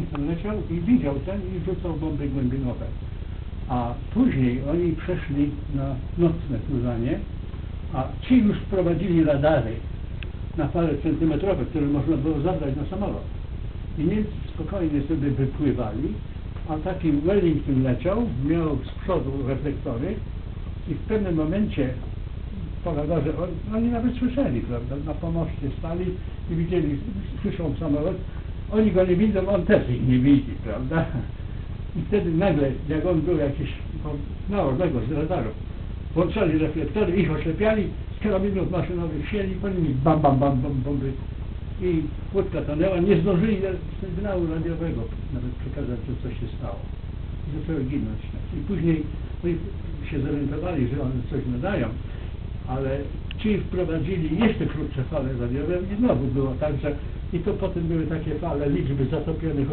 Remington leciał i widział ten i rzucał bomby głębinowe. A później oni przeszli na nocne crużanie, a ci już wprowadzili radary na fale centymetrowe, które można było zabrać na samolot. I Niemcy spokojnie sobie wypływali, a taki Wellington leciał, miał z przodu reflektory i w pewnym momencie po radarze, on- oni nawet słyszeli, prawda, na pomoście stali i widzieli, słyszą samolot, oni go nie widzą, on też ich nie widzi, prawda. I wtedy nagle, jak on był jakiś no, naornego z radaru, włączali reflektory, ich oślepiali, z karabinów maszynowych wzięli, po nimi bam, bam, bam, bam, bomby i łódka tonęła, nie zdążyli sygnału radiowego nawet przekazać, że coś się stało. I zaczęły ginąć. I później oni się zorientowali, że one coś nadają, ale ci wprowadzili jeszcze krótsze fale radiowe i znowu było tak, że i to potem były takie fale liczby zatopionych